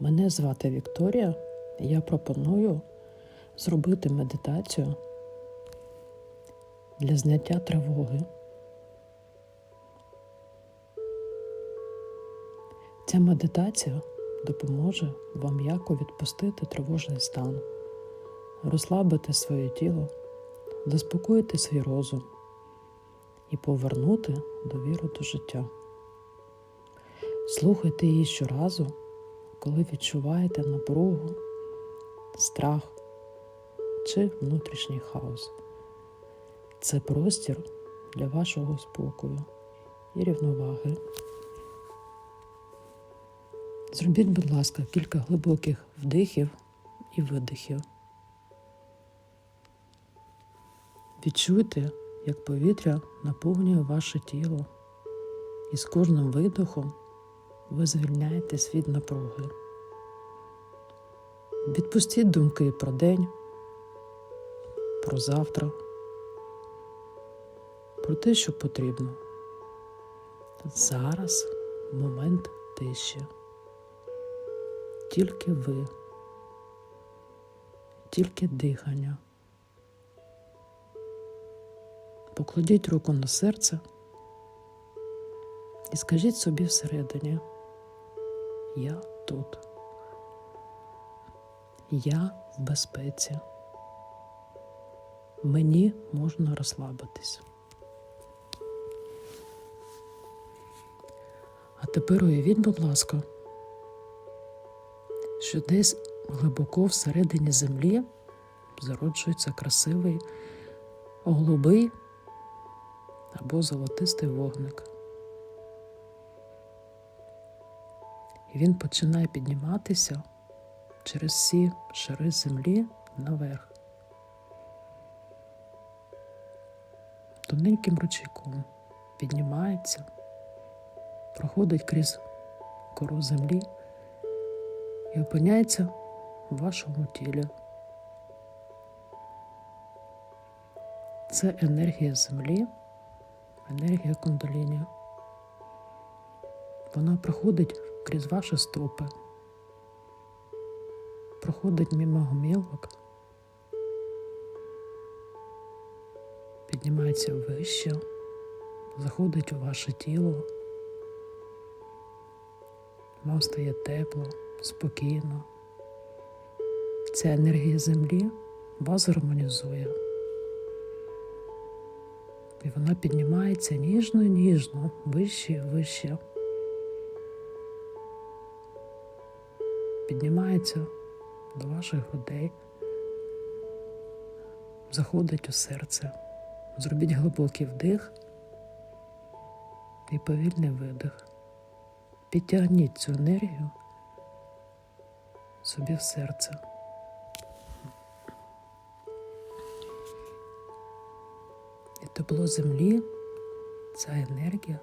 Мене звати Вікторія, я пропоную зробити медитацію для зняття тривоги. Ця медитація допоможе вам м'яко відпустити тривожний стан, розслабити своє тіло, заспокоїти свій розум і повернути довіру до життя. Слухайте її щоразу, коли відчуваєте напругу, страх чи внутрішній хаос. Це простір для вашого спокою і рівноваги. Зробіть, будь ласка, кілька глибоких вдихів і видихів. Відчуйте, як повітря наповнює ваше тіло, і з кожним видохом ви звільняєтесь від напруги. Відпустіть думки про день, про завтра, про те, що потрібно. Зараз момент тиші. Тільки ви, тільки дихання. Покладіть руку на серце і скажіть собі всередині, я тут. Я в безпеці. Мені можна розслабитись. А тепер уявіть, будь ласка, що десь глибоко всередині землі зароджується красивий голубий або золотистий вогник. Він починає підніматися через всі шари землі наверх. Тоненьким ручейком піднімається, проходить крізь кору землі і опиняється в вашому тілі. Це енергія землі, енергія кундаліні. Вона проходить крізь ваші стопи, проходить мимо гомілок, піднімається вище, заходить у ваше тіло. Вам стає тепло, спокійно. Ця енергія землі вас гармонізує. І вона піднімається ніжно-ніжно, вище і вище. Піднімається до ваших грудей, заходить у серце. Зробіть глибокий вдих і повільний видих. Підтягніть цю енергію собі в серце. І тепло землі, ця енергія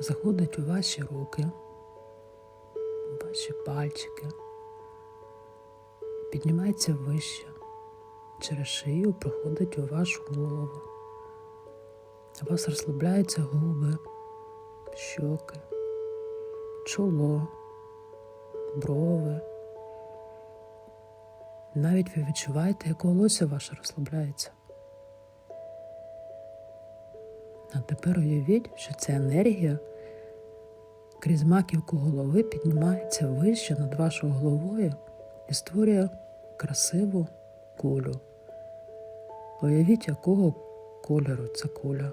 заходить у ваші руки, ваші пальчики, піднімається вище, через шию проходить у вашу голову. У вас розслабляються губи, щоки, чоло, брови. Навіть ви відчуваєте, як волосся ваше розслабляється. А тепер уявіть, що ця енергія крізь маківку голови піднімається вище над вашою головою і створює красиву кулю. Уявіть, якого кольору ця куля.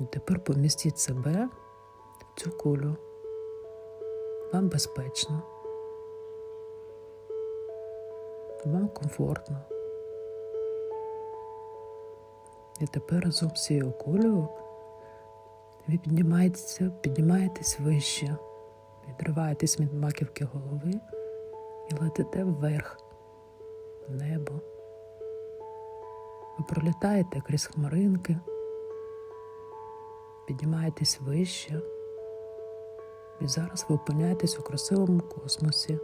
І тепер помістіть себе в цю кулю. Вам безпечно. Вам комфортно. І тепер разом з цією кулею ви піднімаєтеся, піднімаєтесь вище, відриваєтесь від маківки голови і летите вверх, в небо. Ви пролітаєте крізь хмаринки, піднімаєтесь вище, і зараз ви опиняєтесь у красивому космосі.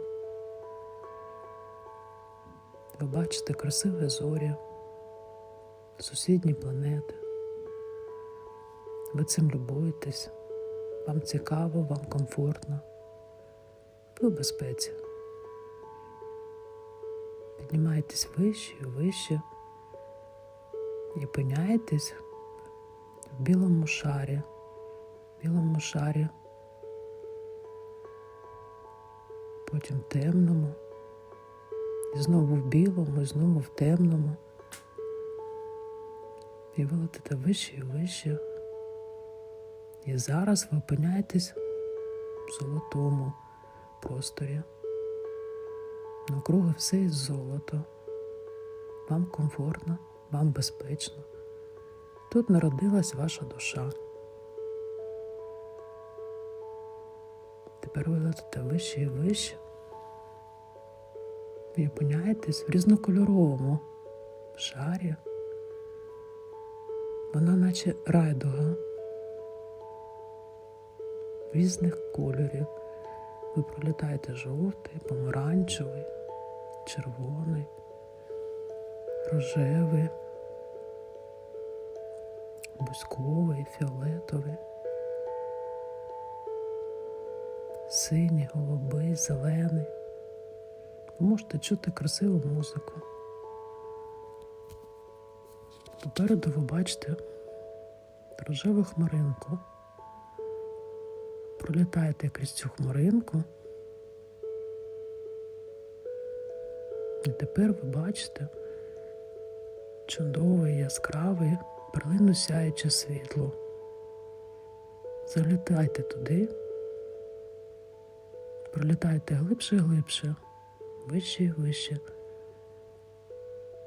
Ви бачите красиві зорі, сусідні планети. Ви цим любуєтесь, вам цікаво, вам комфортно, ви в безпеці. Піднімаєтесь вище і вище і опиняєтесь в білому шарі, в білому шарі, потім темному, і знову в білому, і знову в темному. І ви летите вище і вище. І зараз ви опиняєтесь в золотому просторі. Навкруги все із золота. Вам комфортно, вам безпечно. Тут народилась ваша душа. Тепер ви летите вище і вище. І опиняєтесь в різнокольоровому шарі. Вона наче райдуга різних кольорів. Ви пролітаєте жовтий, помаранчевий, червоний, рожевий, бузьковий, фіолетовий, синій, голубий, зелений. Ви можете чути красиву музику. Попереду ви бачите рожеву хмаринку. Пролітаєте крізь цю хмаринку. І тепер ви бачите чудове, яскраве, перлину сяюче світло. Залітайте туди, пролітайте глибше і глибше, вище і вище,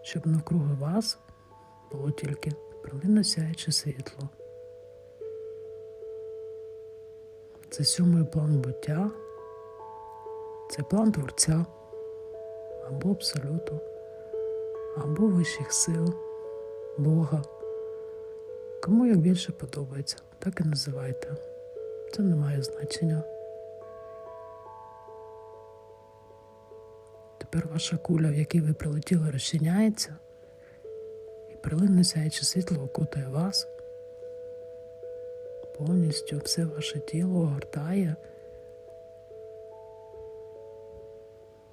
щоб навкруги вас було тільки перлинно сяюче світло. Це сьомий план буття, це план творця або абсолюту, або вищих сил, Бога. Кому як більше подобається, так і називайте. Це не має значення. Тепер ваша куля, в якій ви прилетіли, розчиняється, прилинне сяюче світло окутає вас повністю все ваше тіло огортає.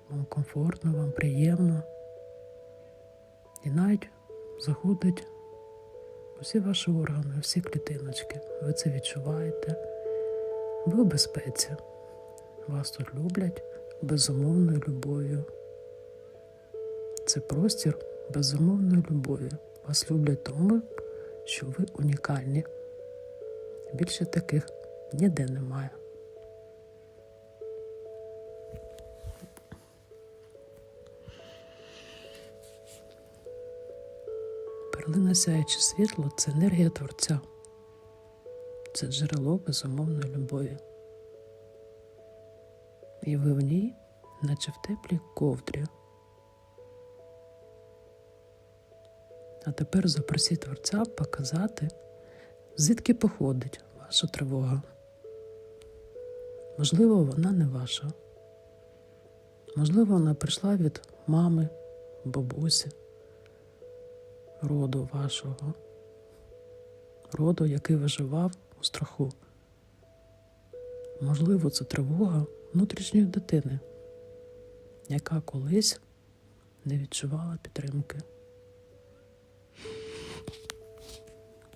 Вам комфортно, вам приємно. І навіть заходить усі ваші органи, всі клітиночки. Ви це відчуваєте. Ви в безпеці. Вас тут люблять безумовною любов'ю. Це простір безумовної любові. Вас люблять тому, що ви унікальні. Більше таких ніде немає. Перлина сяюче світло це енергія Творця, це джерело безумовної любові. І ви в ній, наче в теплій ковдрі. А тепер запросіть Творця показати. Звідки походить ваша тривога? Можливо, вона не ваша. Можливо, вона прийшла від мами, бабусі, роду вашого, роду, який виживав у страху. Можливо, це тривога внутрішньої дитини, яка колись не відчувала підтримки.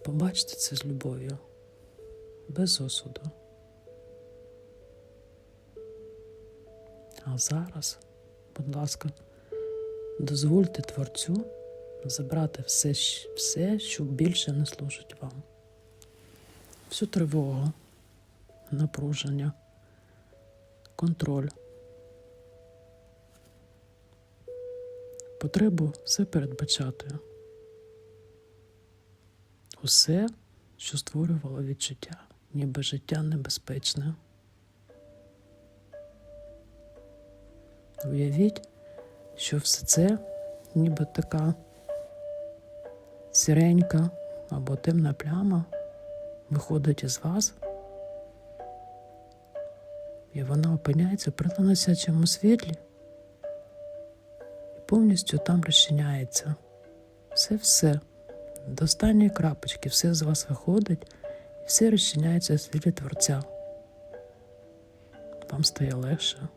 Побачте це з любов'ю, без осуду. А зараз, будь ласка, дозвольте Творцю забрати все, все, що більше не служить вам. Всю тривогу, напруження, контроль, потребу все передбачати усе, що створювало відчуття, ніби життя небезпечне. Уявіть, що все це ніби така сіренька або темна пляма виходить із вас, і вона опиняється при наносячому світлі і повністю там розчиняється все-все до останньої крапочки все з вас виходить І все розчиняється в світлі Творця. Вам стає легше.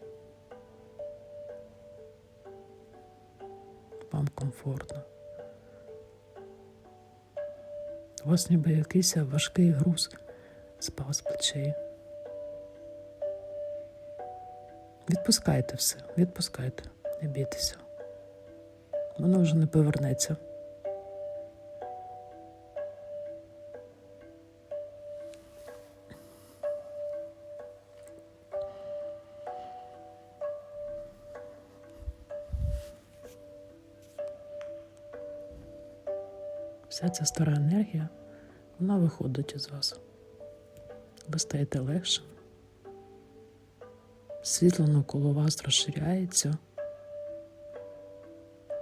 Вам комфортно. У вас ніби якийсь важкий груз спав з плечей. Відпускайте все, відпускайте, не бійтеся. Воно вже не повернеться. Вся ця стара енергія, вона виходить із вас. Ви стаєте легшим. Світло навколо вас розширяється,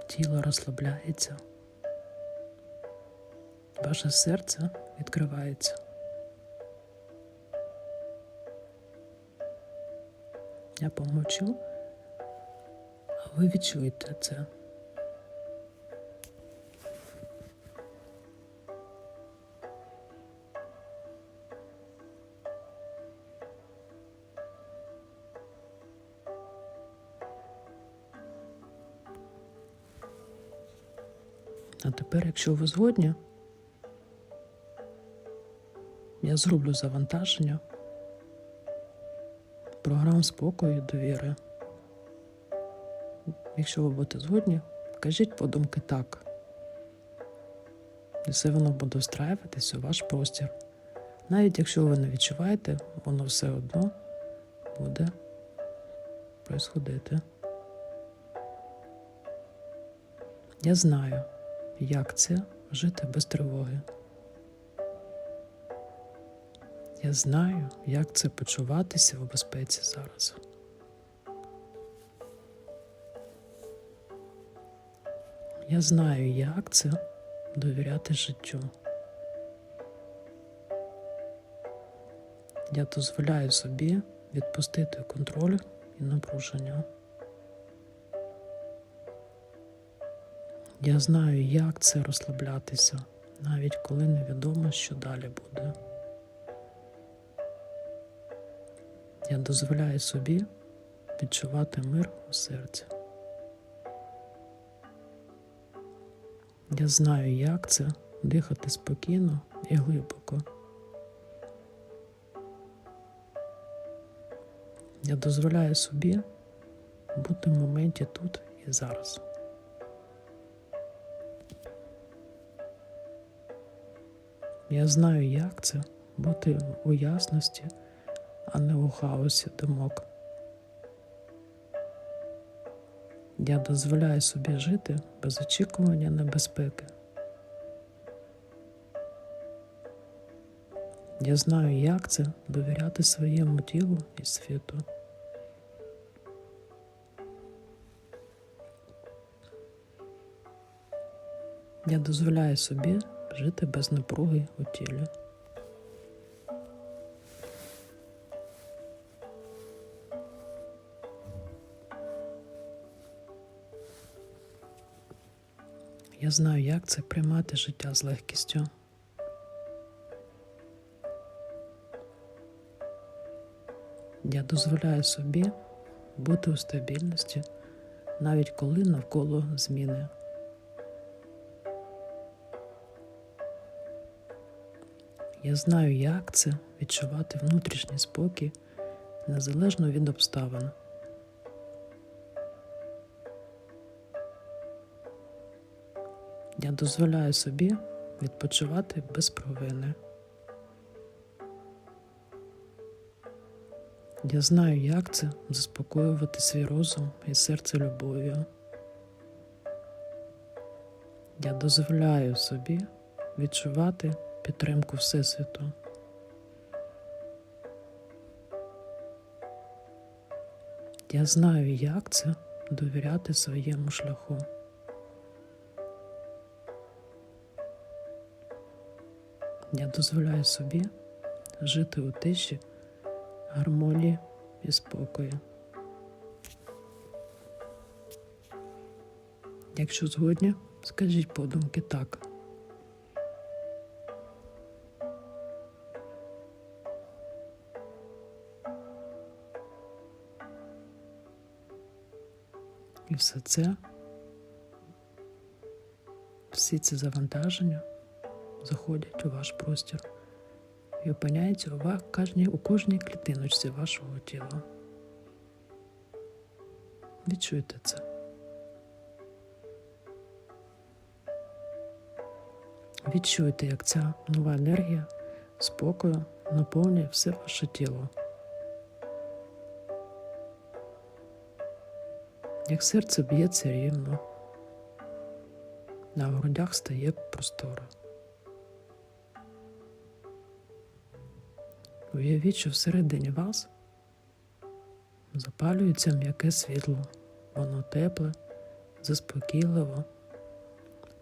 тіло розслабляється, ваше серце відкривається. Я помовчу, а ви відчуєте це. А тепер, якщо ви згодні, я зроблю завантаження програм спокою і довіри. Якщо ви будете згодні, кажіть подумки так. І все воно буде встраюватися у ваш простір. Навіть якщо ви не відчуваєте, воно все одно буде происходити. Я знаю, як це жити без тривоги. Я знаю, як це почуватися у безпеці зараз. Я знаю, як це довіряти життю. Я дозволяю собі відпустити контроль і напруження. Я знаю, як це розслаблятися, навіть коли невідомо, що далі буде. Я дозволяю собі відчувати мир у серці. Я знаю, як це дихати спокійно і глибоко. Я дозволяю собі бути в моменті тут і зараз. Я знаю, як це бути у ясності, а не у хаосі думок. Я дозволяю собі жити без очікування небезпеки. Я знаю, як це довіряти своєму тілу і світу. Я дозволяю собі жити без напруги у тілі. Я знаю, як це приймати життя з легкістю. Я дозволяю собі бути у стабільності, навіть коли навколо зміни. Я знаю, як це відчувати внутрішній спокій незалежно від обставин. Я дозволяю собі відпочивати без провини. Я знаю, як це заспокоювати свій розум і серце любов'ю. Я дозволяю собі відчувати підтримку Всесвіту. Я знаю, як це довіряти своєму шляху. Я дозволяю собі жити у тиші, гармонії і спокою. Якщо згодні, скажіть подумки так. І все це, всі ці завантаження заходять у ваш простір і опиняються у, ва- кожній, у кожній клітиночці вашого тіла. Відчуйте це. Відчуйте, як ця нова енергія спокою наповнює все ваше тіло. Як серце б'ється рівно, на грудях стає просторо. Уявіть, що всередині вас запалюється м'яке світло, воно тепле, заспокійливо,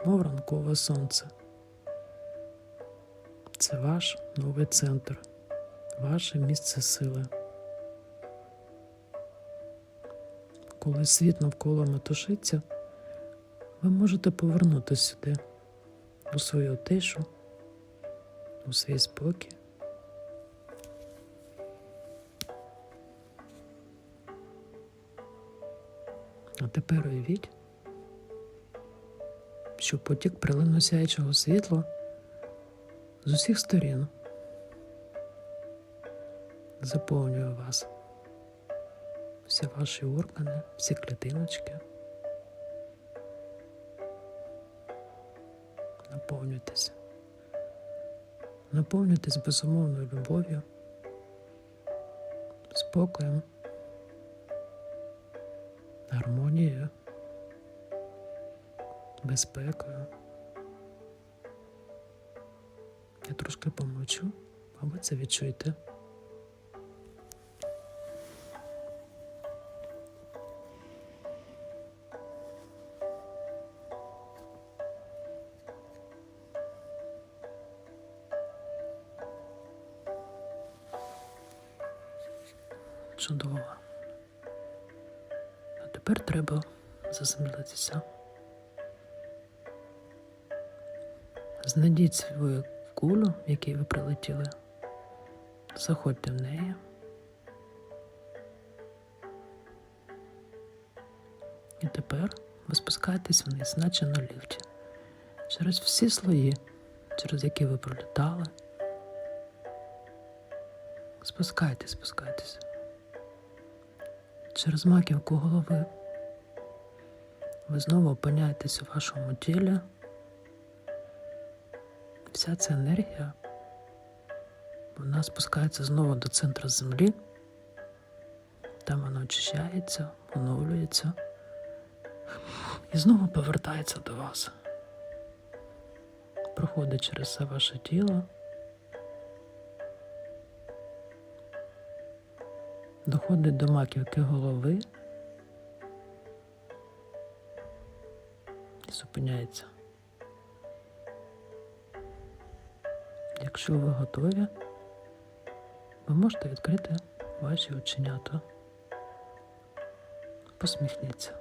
мов ранкове сонце. Це ваш новий центр, ваше місце сили. Коли світ навколо метушиться, ви можете повернутися сюди, у свою тишу, у свій спокій. А тепер уявіть, що потік прилинно сяючого світла з усіх сторін заповнює вас. Всі ваші органи, всі клітиночки. Наповнюйтесь. Наповнюйтесь безумовною любов'ю, спокоєм, гармонією, безпекою. Я трошки помовчу, а ви це відчуєте. Чудово. А тепер треба заземлитися. Знайдіть свою кулю, в якій ви прилетіли. Заходьте в неї. І тепер ви спускаєтесь вниз, наче на ліфті, через всі слої, через які ви пролітали. Спускайтесь, спускайтесь. Через маківку голови. Ви знову опиняєтесь у вашому тілі. Вся ця енергія вона спускається знову до центру землі. Там вона очищається, оновлюється і знову повертається до вас. Проходить через все ваше тіло. Доходить до маківки голови і зупиняється. Якщо ви готові, ви можете відкрити ваші оченята. Посміхніться.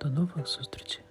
До нових зустрічей!